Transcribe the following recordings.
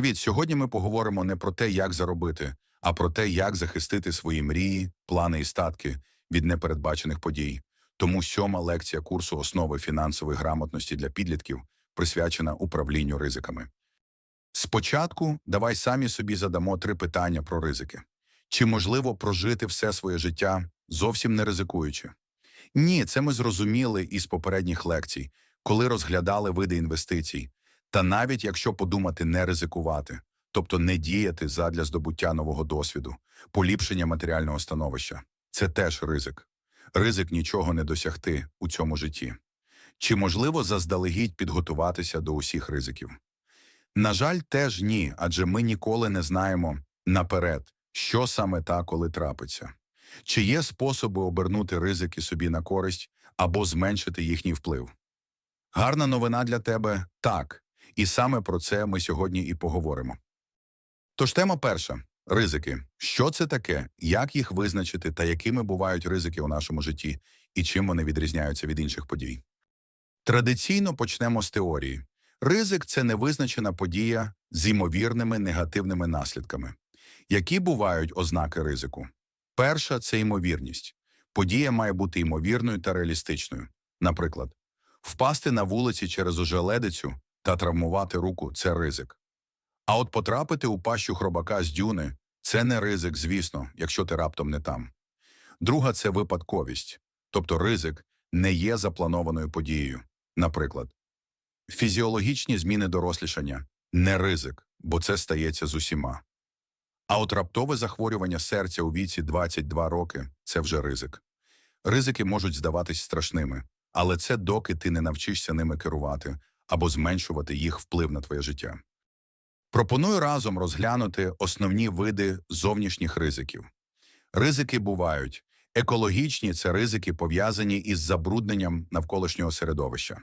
Привіт! Сьогодні ми поговоримо не про те, як заробити, а про те, як захистити свої мрії, плани і статки від непередбачених подій. Тому сьома лекція курсу основи фінансової грамотності для підлітків присвячена управлінню ризиками. Спочатку давай самі собі задамо три питання про ризики. Чи можливо прожити все своє життя зовсім не ризикуючи? Ні, це ми зрозуміли із попередніх лекцій, коли розглядали види інвестицій. Та навіть якщо подумати не ризикувати, тобто не діяти задля здобуття нового досвіду, поліпшення матеріального становища, це теж ризик. Ризик нічого не досягти у цьому житті. Чи можливо заздалегідь підготуватися до усіх ризиків? На жаль, теж ні, адже ми ніколи не знаємо наперед, що саме та коли трапиться. Чи є способи обернути ризики собі на користь або зменшити їхній вплив? Гарна новина для тебе так. І саме про це ми сьогодні і поговоримо. Тож тема перша ризики. Що це таке, як їх визначити та якими бувають ризики у нашому житті, і чим вони відрізняються від інших подій? Традиційно почнемо з теорії. Ризик це невизначена подія з ймовірними негативними наслідками. Які бувають ознаки ризику? Перша це ймовірність. Подія має бути ймовірною та реалістичною. Наприклад, впасти на вулиці через ожеледицю та травмувати руку це ризик. А от потрапити у пащу хробака з дюни це не ризик, звісно, якщо ти раптом не там. Друга це випадковість, тобто ризик не є запланованою подією. Наприклад, фізіологічні зміни дорослішання не ризик, бо це стається з усіма. А от раптове захворювання серця у віці 22 роки це вже ризик. Ризики можуть здаватись страшними, але це доки ти не навчишся ними керувати або зменшувати їх вплив на твоє життя. Пропоную разом розглянути основні види зовнішніх ризиків. Ризики бувають екологічні це ризики, пов'язані із забрудненням навколишнього середовища,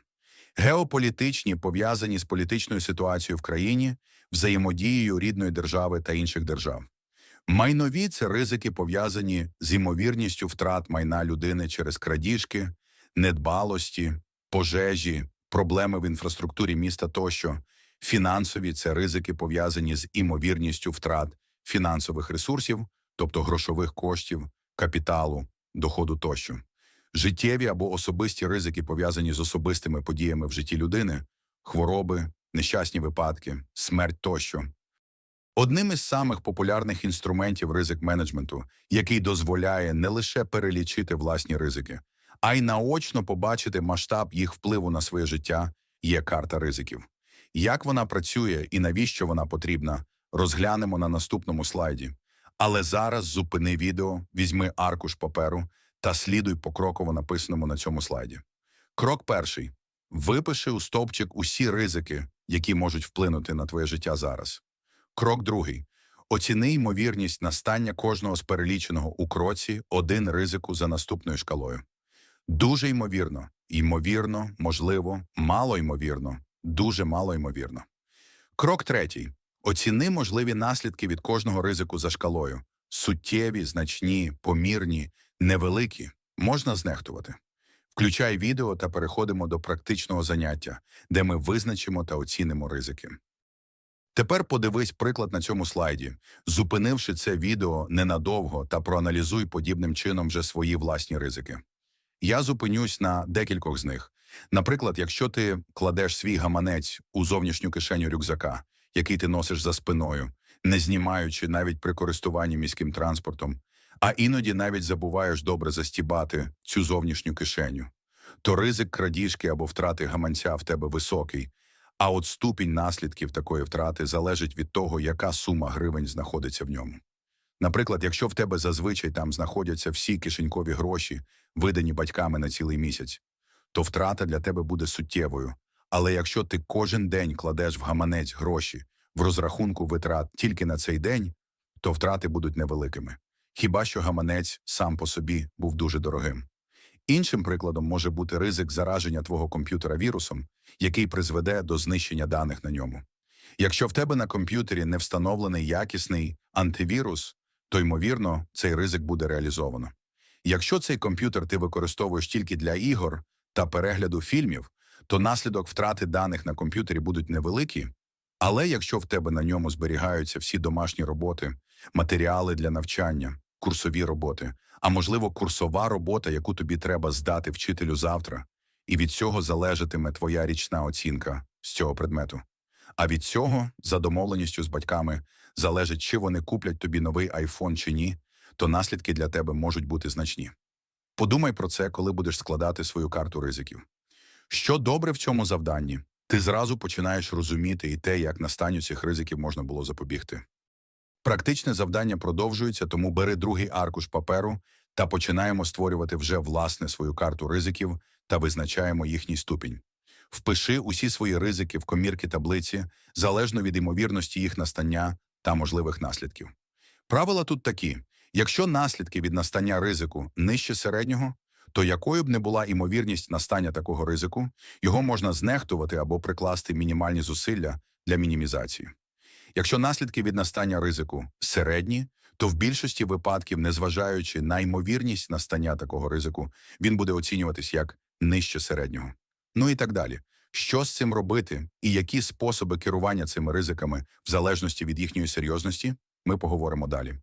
геополітичні пов'язані з політичною ситуацією в країні, взаємодією рідної держави та інших держав. Майнові це ризики, пов'язані з ймовірністю втрат майна людини через крадіжки, недбалості, пожежі, проблеми в інфраструктурі міста тощо. Фінансові це ризики, пов'язані з імовірністю втрат фінансових ресурсів, тобто грошових коштів, капіталу, доходу тощо. Життєві або особисті ризики, пов'язані з особистими подіями в житті людини, хвороби, нещасні випадки, смерть тощо. Одним із самих популярних інструментів ризик менеджменту, який дозволяє не лише перелічити власні ризики, а й наочно побачити масштаб їх впливу на своє життя, є карта ризиків. Як вона працює і навіщо вона потрібна, розглянемо на наступному слайді. Але зараз зупини відео, візьми аркуш паперу та слідуй покроково написаному на цьому слайді. Крок перший: випиши у стовпчик усі ризики, які можуть вплинути на твоє життя зараз. Крок другий. Оціни ймовірність настання кожного з переліченого у кроці один ризику за наступною шкалою. Дуже ймовірно, ймовірно, можливо, мало ймовірно, дуже мало ймовірно. Крок третій. Оціни можливі наслідки від кожного ризику за шкалою. Суттєві, значні, помірні, невеликі. Можна знехтувати. Включай відео та переходимо до практичного заняття, де ми визначимо та оцінимо ризики. Тепер подивись приклад на цьому слайді, зупинивши це відео ненадовго та проаналізуй подібним чином вже свої власні ризики. Я зупинюсь на декількох з них. Наприклад, якщо ти кладеш свій гаманець у зовнішню кишеню рюкзака, який ти носиш за спиною, не знімаючи навіть при користуванні міським транспортом, а іноді навіть забуваєш добре застібати цю зовнішню кишеню, то ризик крадіжки або втрати гаманця в тебе високий, а от ступінь наслідків такої втрати залежить від того, яка сума гривень знаходиться в ньому. Наприклад, якщо в тебе зазвичай там знаходяться всі кишенькові гроші, видані батьками на цілий місяць, то втрата для тебе буде суттєвою. Але якщо ти кожен день кладеш в гаманець гроші в розрахунку витрат тільки на цей день, то втрати будуть невеликими. Хіба що гаманець сам по собі був дуже дорогим. Іншим прикладом може бути ризик зараження твого комп'ютера вірусом, який призведе до знищення даних на ньому. Якщо в тебе на комп'ютері не встановлений якісний антивірус, то ймовірно цей ризик буде реалізовано. Якщо цей комп'ютер ти використовуєш тільки для ігор та перегляду фільмів, то наслідок втрати даних на комп'ютері будуть невеликі, Але якщо в тебе на ньому зберігаються всі домашні роботи, матеріали для навчання, курсові роботи, а можливо, курсова робота, яку тобі треба здати вчителю завтра, і від цього залежатиме твоя річна оцінка з цього предмету. А від цього, за домовленістю з батьками, залежить, чи вони куплять тобі новий айфон чи ні, то наслідки для тебе можуть бути значні. Подумай про це, коли будеш складати свою карту ризиків. Що добре в цьому завданні? Ти зразу починаєш розуміти і те, як настанню цих ризиків можна було запобігти. Практичне завдання продовжується, тому бери другий аркуш паперу та починаємо створювати вже власне свою карту ризиків та визначаємо їхній ступінь. Впиши усі свої ризики в комірки таблиці залежно від ймовірності їх настання та можливих наслідків. Правила тут такі: якщо наслідки від настання ризику нижче середнього, то якою б не була імовірність настання такого ризику, його можна знехтувати або прикласти мінімальні зусилля для мінімізації. Якщо наслідки від настання ризику середні, то в більшості випадків, незважаючи на ймовірність настання такого ризику, він буде оцінюватись як нижче середнього. Ну і так далі. Що з цим робити і які способи керування цими ризиками в залежності від їхньої серйозності, ми поговоримо далі.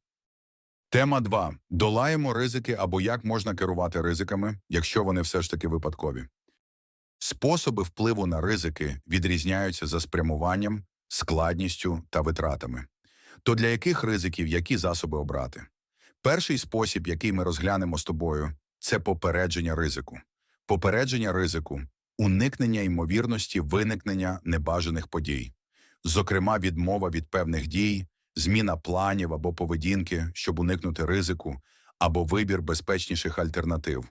Тема 2. Долаємо ризики або як можна керувати ризиками, якщо вони все ж таки випадкові. Способи впливу на ризики відрізняються за спрямуванням, складністю та витратами. То для яких ризиків які засоби обрати? Перший спосіб, який ми розглянемо з тобою, це попередження ризику. Попередження ризику уникнення ймовірності виникнення небажаних подій, зокрема, відмова від певних дій, зміна планів або поведінки, щоб уникнути ризику, або вибір безпечніших альтернатив.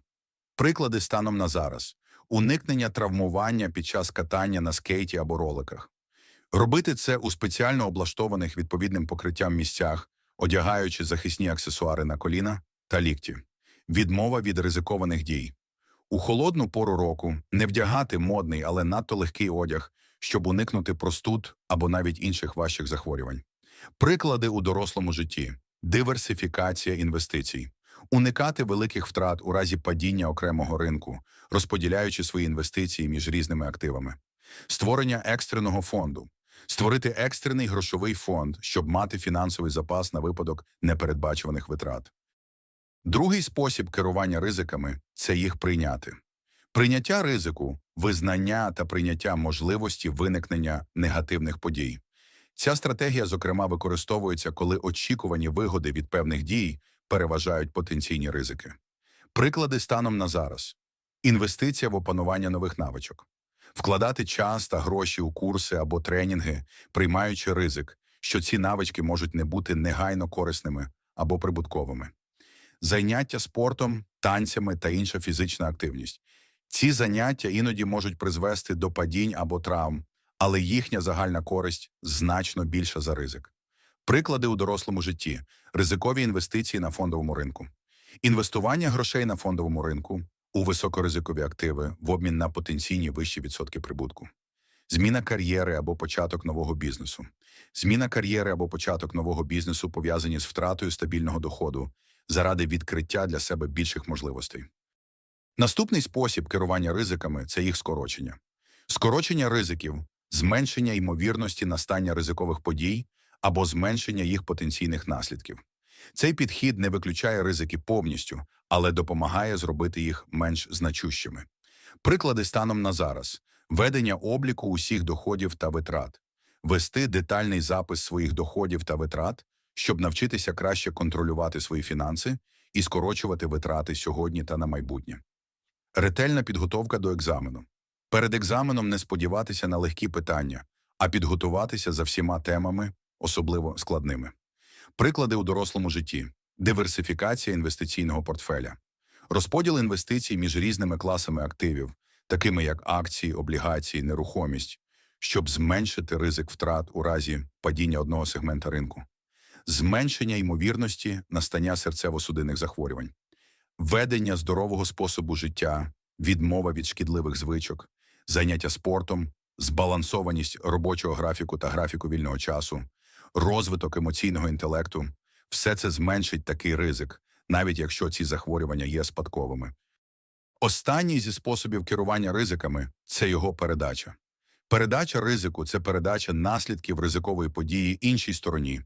Приклади станом на зараз: уникнення травмування під час катання на скейті або роликах. Робити це у спеціально облаштованих відповідним покриттям місцях, одягаючи захисні аксесуари на коліна та лікті. Відмова від ризикованих дій. У холодну пору року не вдягати модний, але надто легкий одяг, щоб уникнути простуд або навіть інших важчих захворювань. Приклади у дорослому житті: диверсифікація інвестицій, уникати великих втрат у разі падіння окремого ринку, розподіляючи свої інвестиції між різними активами, створення екстреного фонду, створити екстрений грошовий фонд, щоб мати фінансовий запас на випадок непередбачуваних витрат. Другий спосіб керування ризиками це їх прийняти. Прийняття ризику, визнання та прийняття можливості виникнення негативних подій. Ця стратегія, зокрема, використовується, коли очікувані вигоди від певних дій переважають потенційні ризики. Приклади станом на зараз: інвестиція в опанування нових навичок, вкладати час та гроші у курси або тренінги, приймаючи ризик, що ці навички можуть не бути негайно корисними або прибутковими. Заняття спортом, танцями та інша фізична активність. Ці заняття іноді можуть призвести до падінь або травм, але їхня загальна користь значно більша за ризик. Приклади у дорослому житті: ризикові інвестиції на фондовому ринку, інвестування грошей на фондовому ринку. У високоризикові активи в обмін на потенційні вищі відсотки прибутку, зміна кар'єри або початок нового бізнесу, зміна кар'єри або початок нового бізнесу пов'язані з втратою стабільного доходу заради відкриття для себе більших можливостей. Наступний спосіб керування ризиками це їх скорочення. Скорочення ризиків, зменшення ймовірності настання ризикових подій або зменшення їх потенційних наслідків. Цей підхід не виключає ризики повністю, але допомагає зробити їх менш значущими. Приклади станом на зараз: ведення обліку усіх доходів та витрат, вести детальний запис своїх доходів та витрат, щоб навчитися краще контролювати свої фінанси і скорочувати витрати сьогодні та на майбутнє. Ретельна підготовка до екзамену. Перед екзаменом не сподіватися на легкі питання, а підготуватися за всіма темами, особливо складними. Приклади у дорослому житті: диверсифікація інвестиційного портфеля, розподіл інвестицій між різними класами активів, такими як акції, облігації, нерухомість, щоб зменшити ризик втрат у разі падіння одного сегмента ринку, зменшення ймовірності настання серцево-судинних захворювань, ведення здорового способу життя, відмова від шкідливих звичок, заняття спортом, збалансованість робочого графіку та графіку вільного часу, розвиток емоційного інтелекту все це зменшить такий ризик, навіть якщо ці захворювання є спадковими. Останній зі способів керування ризиками це його передача. Передача ризику це передача наслідків ризикової події іншій стороні.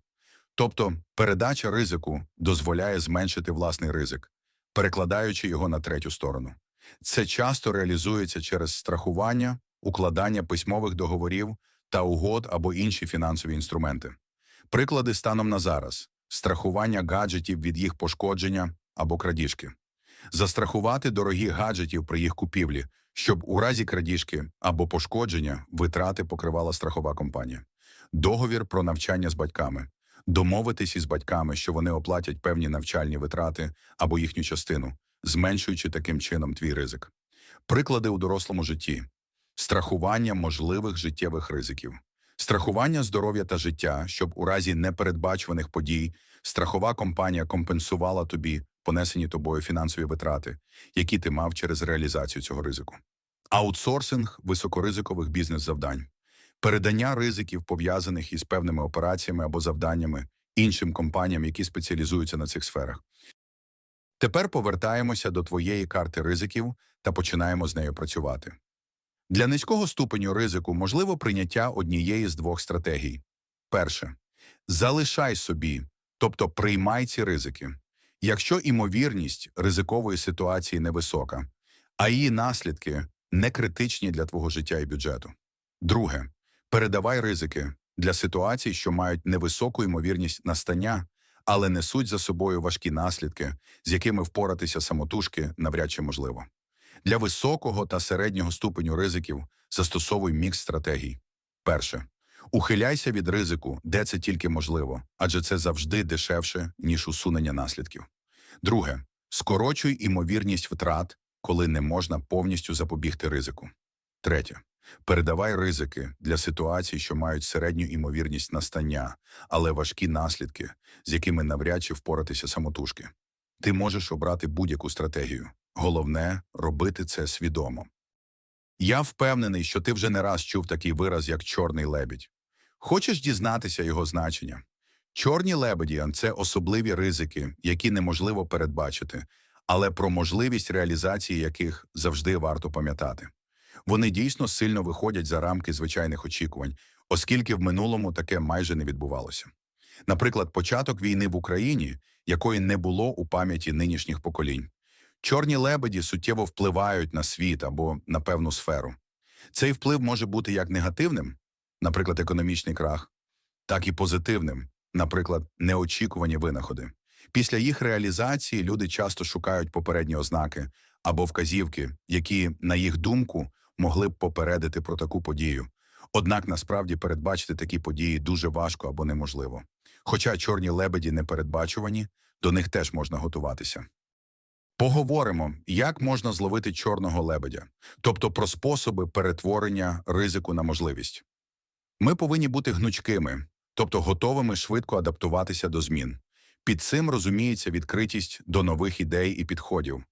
Тобто, передача ризику дозволяє зменшити власний ризик, перекладаючи його на третю сторону. Це часто реалізується через страхування, укладання письмових договорів та угод або інші фінансові інструменти. Приклади станом на зараз: страхування гаджетів від їх пошкодження або крадіжки, застрахувати дорогі гаджетів при їх купівлі, щоб у разі крадіжки або пошкодження витрати покривала страхова компанія, договір про навчання з батьками, домовитись із батьками, що вони оплатять певні навчальні витрати або їхню частину, зменшуючи таким чином твій ризик. Приклади у дорослому житті: страхування можливих життєвих ризиків, страхування здоров'я та життя, щоб у разі непередбачуваних подій страхова компанія компенсувала тобі понесені тобою фінансові витрати, які ти мав через реалізацію цього ризику. Аутсорсинг високоризикових бізнес-завдань, передання ризиків, пов'язаних із певними операціями або завданнями іншим компаніям, які спеціалізуються на цих сферах. Тепер повертаємося до твоєї карти ризиків та починаємо з нею працювати. Для низького ступеню ризику можливо прийняття однієї з двох стратегій. Перше. Залишай собі, тобто приймай ці ризики. Якщо імовірність ризикової ситуації невисока, а її наслідки не критичні для твого життя і бюджету. Друге. Передавай ризики для ситуацій, що мають невисоку ймовірність настання, але несуть за собою важкі наслідки, з якими впоратися самотужки навряд чи можливо. Для високого та середнього ступеню ризиків застосовуй мікс стратегій. Перше. Ухиляйся від ризику, де це тільки можливо, адже це завжди дешевше, ніж усунення наслідків. Друге. Скорочуй імовірність втрат, коли не можна повністю запобігти ризику. Третє. Передавай ризики для ситуацій, що мають середню імовірність настання, але важкі наслідки, з якими навряд чи впоратися самотужки. Ти можеш обрати будь-яку стратегію. Головне робити це свідомо. Я впевнений, що ти вже не раз чув такий вираз, як чорний лебідь. Хочеш дізнатися його значення? Чорні лебеді це особливі ризики, які неможливо передбачити, але про можливість реалізації яких завжди варто пам'ятати. Вони дійсно сильно виходять за рамки звичайних очікувань, оскільки в минулому таке майже не відбувалося. Наприклад, початок війни в Україні, якої не було у пам'яті нинішніх поколінь. Чорні лебеді суттєво впливають на світ або на певну сферу. Цей вплив може бути як негативним, наприклад, економічний крах, так і позитивним, наприклад, неочікувані винаходи. Після їх реалізації люди часто шукають попередні ознаки або вказівки, які, на їх думку, могли б попередити про таку подію. Однак насправді передбачити такі події дуже важко або неможливо. Хоча чорні лебеді непередбачувані, до них теж можна готуватися. Поговоримо, як можна зловити чорного лебедя, тобто про способи перетворення ризику на можливість. Ми повинні бути гнучкими, тобто готовими швидко адаптуватися до змін. Під цим розуміється відкритість до нових ідей і підходів.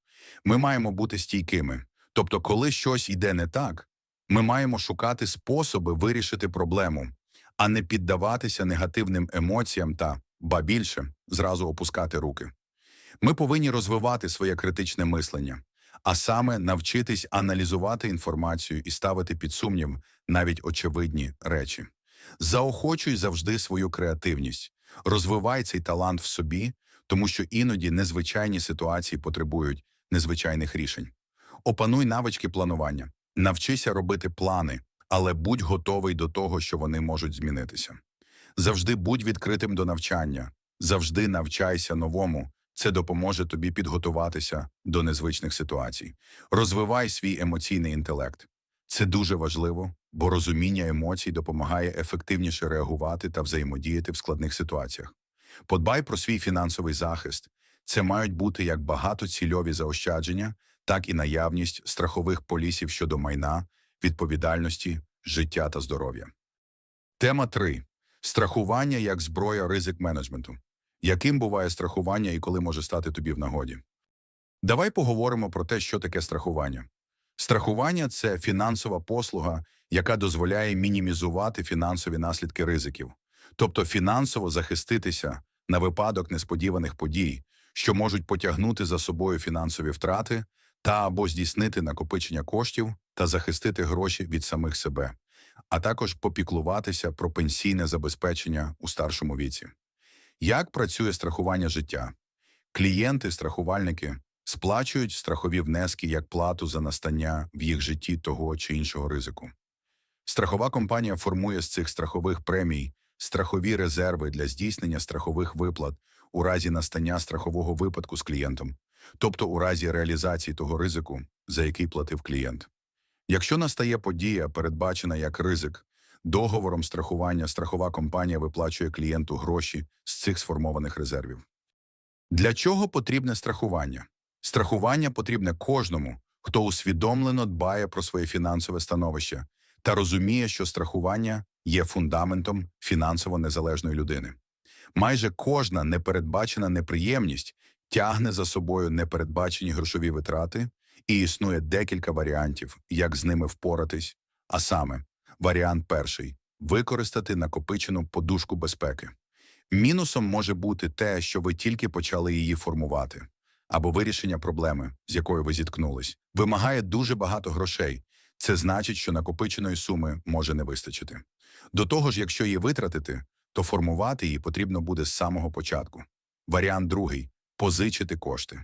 Ми маємо бути стійкими, тобто, коли щось йде не так, ми маємо шукати способи вирішити проблему, а не піддаватися негативним емоціям та, ба більше, зразу опускати руки. Ми повинні розвивати своє критичне мислення, а саме навчитись аналізувати інформацію і ставити під сумнів навіть очевидні речі. Заохочуй завжди свою креативність, розвивай цей талант в собі, тому що іноді незвичайні ситуації потребують незвичайних рішень. Опануй навички планування, навчися робити плани, але будь готовий до того, що вони можуть змінитися. Завжди будь відкритим до навчання, завжди навчайся новому. Це допоможе тобі підготуватися до незвичних ситуацій. Розвивай свій емоційний інтелект. Це дуже важливо, бо розуміння емоцій допомагає ефективніше реагувати та взаємодіяти в складних ситуаціях. Подбай про свій фінансовий захист. Це мають бути як багатоцільові заощадження, так і наявність страхових полісів щодо майна, відповідальності, життя та здоров'я. Тема 3. Страхування як зброя ризик менеджменту. Яким буває страхування і коли може стати тобі в нагоді? Давай поговоримо про те, що таке страхування. Страхування це фінансова послуга, яка дозволяє мінімізувати фінансові наслідки ризиків, тобто фінансово захиститися на випадок несподіваних подій, що можуть потягнути за собою фінансові втрати та або здійснити накопичення коштів та захистити гроші від самих себе. а також попіклуватися про пенсійне забезпечення у старшому віці. Як працює страхування життя? Клієнти, страхувальники сплачують страхові внески як плату за настання в їх житті того чи іншого ризику. Страхова компанія формує з цих страхових премій страхові резерви для здійснення страхових виплат у разі настання страхового випадку з клієнтом, тобто у разі реалізації того ризику, за який платив клієнт. Якщо настає подія, передбачена як ризик, договором страхування страхова компанія виплачує клієнту гроші з цих сформованих резервів. Для чого потрібне страхування? Страхування потрібне кожному, хто усвідомлено дбає про своє фінансове становище та розуміє, що страхування є фундаментом фінансово незалежної людини. Майже кожна непередбачена неприємність тягне за собою непередбачені грошові витрати, і існує декілька варіантів, як з ними впоратись. А саме, варіант перший використати накопичену подушку безпеки. Мінусом може бути те, що ви тільки почали її формувати, або вирішення проблеми, з якою ви зіткнулись, вимагає дуже багато грошей. Це значить, що накопиченої суми може не вистачити. До того ж, якщо її витратити, то формувати її потрібно буде з самого початку. Варіант другий позичити кошти.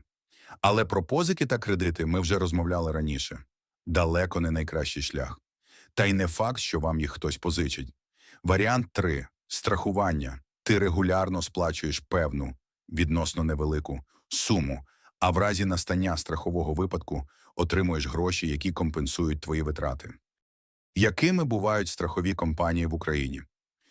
Але про позики та кредити ми вже розмовляли раніше. Далеко не найкращий шлях. Та й не факт, що вам їх хтось позичить. Варіант 3. страхування. Ти регулярно сплачуєш певну, відносно невелику, суму, а в разі настання страхового випадку отримуєш гроші, які компенсують твої витрати. Якими бувають страхові компанії в Україні?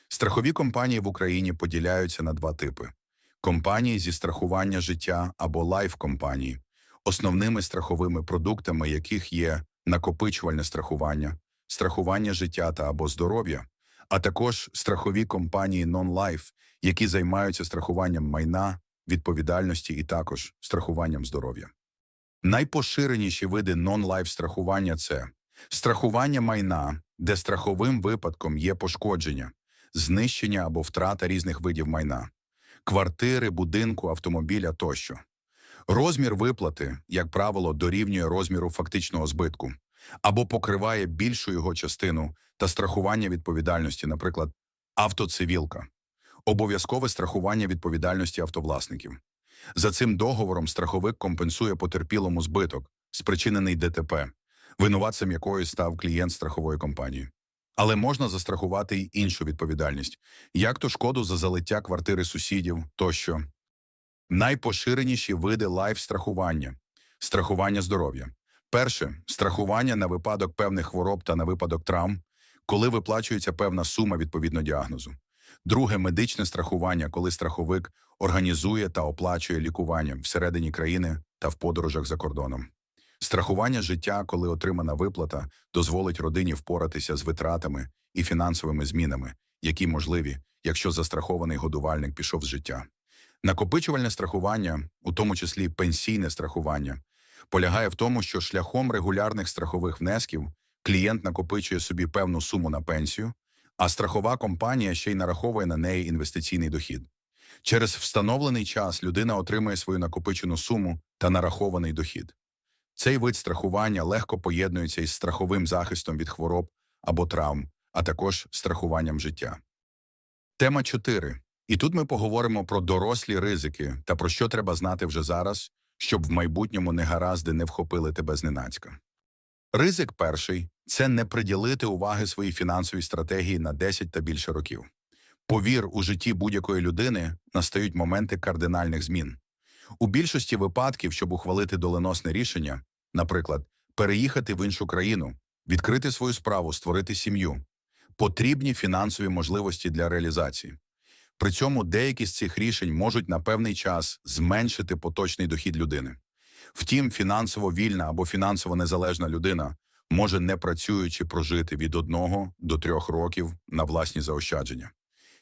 Страхові компанії в Україні поділяються на два типи: компанії зі страхування життя або лайф-компанії, основними страховими продуктами яких є накопичувальне страхування, страхування життя та або здоров'я, а також страхові компанії non-life, які займаються страхуванням майна, відповідальності і також страхуванням здоров'я. Найпоширеніші види non-life страхування це страхування майна, де страховим випадком є пошкодження, знищення або втрата різних видів майна, квартири, будинку, автомобіля тощо. Розмір виплати, як правило, дорівнює розміру фактичного збитку або покриває більшу його частину та страхування відповідальності, наприклад, автоцивілка, обов'язкове страхування відповідальності автовласників. За цим договором страховик компенсує потерпілому збиток, спричинений ДТП, винуватцем якої став клієнт страхової компанії. Але можна застрахувати й іншу відповідальність, як то шкоду за залиття квартири сусідів тощо. Найпоширеніші види лайф-страхування – страхування здоров'я. Перше страхування на випадок певних хвороб та на випадок травм, коли виплачується певна сума відповідно діагнозу. Друге медичне страхування, коли страховик організує та оплачує лікування всередині країни та в подорожах за кордоном. Страхування життя, коли отримана виплата, дозволить родині впоратися з витратами і фінансовими змінами, які можливі, якщо застрахований годувальник пішов з життя. Накопичувальне страхування, у тому числі пенсійне страхування, полягає в тому, що шляхом регулярних страхових внесків клієнт накопичує собі певну суму на пенсію, а страхова компанія ще й нараховує на неї інвестиційний дохід. Через встановлений час людина отримує свою накопичену суму та нарахований дохід. Цей вид страхування легко поєднується із страховим захистом від хвороб або травм, а також страхуванням життя. Тема 4. І тут ми поговоримо про дорослі ризики та про що треба знати вже зараз, щоб в майбутньому негаразди не вхопили тебе зненацька. Ризик перший це не приділити уваги своїй фінансовій стратегії на 10 та більше років. Повір, у житті будь-якої людини настають моменти кардинальних змін. У більшості випадків, щоб ухвалити доленосне рішення, наприклад, переїхати в іншу країну, відкрити свою справу, створити сім'ю, потрібні фінансові можливості для реалізації. При цьому деякі з цих рішень можуть на певний час зменшити поточний дохід людини. Втім, фінансово вільна або фінансово незалежна людина може не працюючи прожити від одного до трьох років на власні заощадження.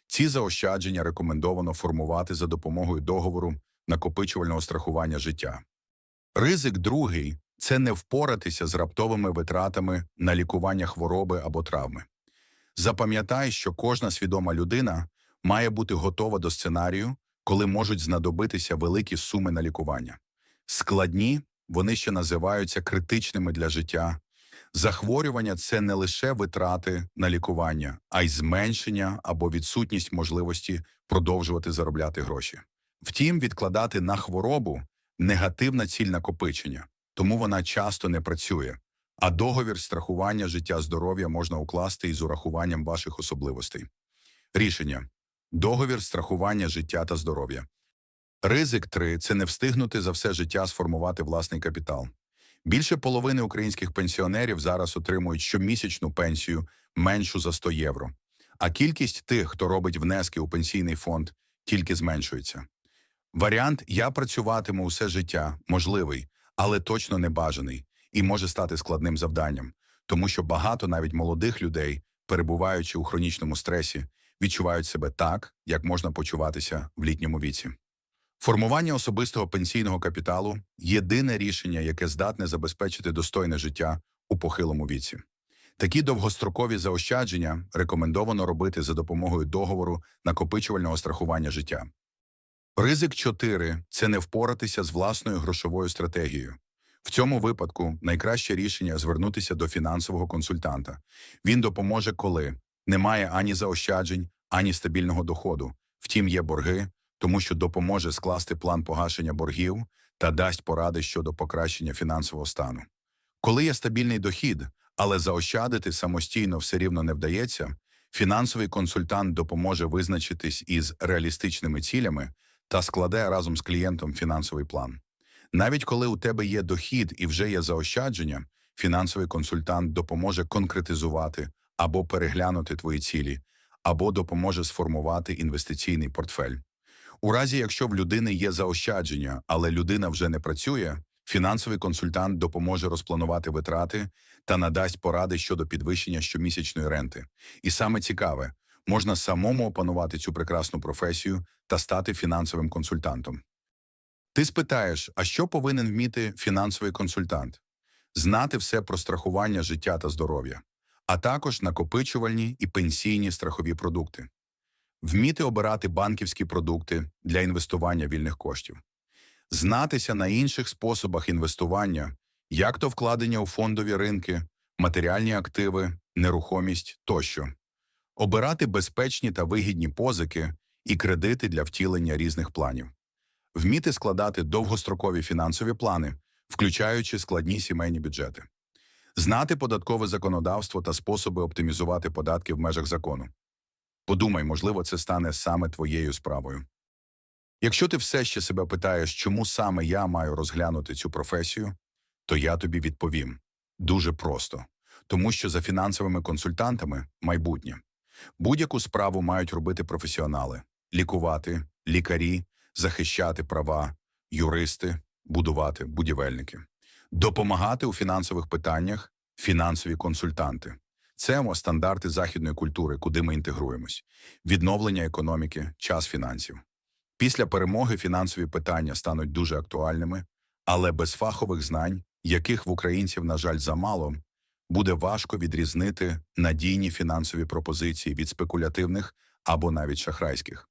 Ці заощадження рекомендовано формувати за допомогою договору накопичувального страхування життя. Ризик другий це не впоратися з раптовими витратами на лікування хвороби або травми. Запам'ятай, що кожна свідома людина має бути готова до сценарію, коли можуть знадобитися великі суми на лікування. Складні вони ще називаються критичними для життя, Захворювання це не лише витрати на лікування, а й зменшення або відсутність можливості продовжувати заробляти гроші. Втім, відкладати на хворобу негативна ціль накопичення, тому вона часто не працює. А договір страхування життя здоров'я можна укласти із урахуванням ваших особливостей. Рішення: договір страхування життя та здоров'я. Ризик 3 – це не встигнути за все життя сформувати власний капітал. Більше половини українських пенсіонерів зараз отримують щомісячну пенсію меншу за 100 євро. А кількість тих, хто робить внески у пенсійний фонд, тільки зменшується. Варіант «я працюватиму усе життя» можливий, але точно не бажаний і може стати складним завданням, тому що багато навіть молодих людей, перебуваючи у хронічному стресі, відчувають себе так, як можна почуватися в літньому віці. Формування особистого пенсійного капіталу єдине рішення, яке здатне забезпечити достойне життя у похилому віці. Такі довгострокові заощадження рекомендовано робити за допомогою договору накопичувального страхування життя. Ризик 4 – це не впоратися з власною грошовою стратегією. В цьому випадку найкраще рішення звернутися до фінансового консультанта. Він допоможе, коли немає ані заощаджень, ані стабільного доходу. Втім, є борги, тому що допоможе скласти план погашення боргів та дасть поради щодо покращення фінансового стану. Коли є стабільний дохід, але заощадити самостійно все рівно не вдається, фінансовий консультант допоможе визначитись із реалістичними цілями та складе разом з клієнтом фінансовий план. Навіть коли у тебе є дохід і вже є заощадження, фінансовий консультант допоможе конкретизувати або переглянути твої цілі, або допоможе сформувати інвестиційний портфель. У разі, якщо в людини є заощадження, але людина вже не працює, фінансовий консультант допоможе розпланувати витрати та надасть поради щодо підвищення щомісячної ренти. І саме цікаве, можна самому опанувати цю прекрасну професію та стати фінансовим консультантом. Ти спитаєш, а що повинен вміти фінансовий консультант? Знати все про страхування життя та здоров'я, а також накопичувальні і пенсійні страхові продукти вміти обирати банківські продукти для інвестування вільних коштів, знатися на інших способах інвестування, як то вкладення у фондові ринки, матеріальні активи, нерухомість тощо, обирати безпечні та вигідні позики і кредити для втілення різних планів, вміти складати довгострокові фінансові плани, включаючи складні сімейні бюджети. Знати податкове законодавство та способи оптимізувати податки в межах закону. Подумай, можливо, це стане саме твоєю справою. Якщо ти все ще себе питаєш, чому саме я маю розглянути цю професію, то я тобі відповім дуже просто тому що за фінансовими консультантами майбутнє. Будь-яку справу мають робити професіонали лікувати, лікарі, захищати права, юристи, будувати будівельники, допомагати у фінансових питаннях фінансові консультанти. Це стандарти західної культури, куди ми інтегруємось, відновлення економіки, час фінансів. Після перемоги фінансові питання стануть дуже актуальними, але без фахових знань, яких в українців, на жаль, замало, буде важко відрізнити надійні фінансові пропозиції від спекулятивних або навіть шахрайських.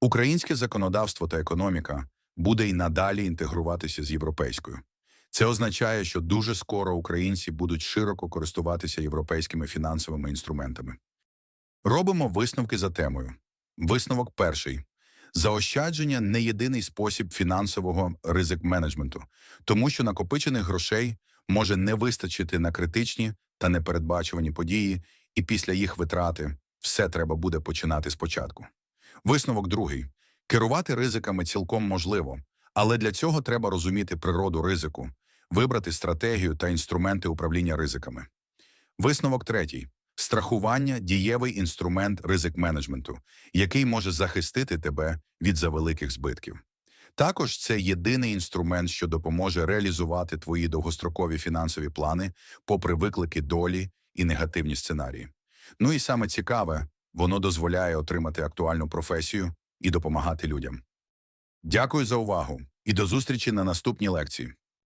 Українське законодавство та економіка буде й надалі інтегруватися з європейською. Це означає, що дуже скоро українці будуть широко користуватися європейськими фінансовими інструментами. Робимо висновки за темою. Висновок перший. Заощадження не єдиний спосіб фінансового ризик-менеджменту, тому що накопичених грошей може не вистачити на критичні та непередбачувані події, і після їх витрати все треба буде починати спочатку. Висновок другий. Керувати ризиками цілком можливо, але для цього треба розуміти природу ризику, вибрати стратегію та інструменти управління ризиками. Висновок третій. Страхування дієвий інструмент ризик менеджменту, який може захистити тебе від завеликих збитків. Також це єдиний інструмент, що допоможе реалізувати твої довгострокові фінансові плани, попри виклики долі і негативні сценарії. Ну і саме цікаве, воно дозволяє отримати актуальну професію і допомагати людям. Дякую за увагу і до зустрічі на наступній лекції.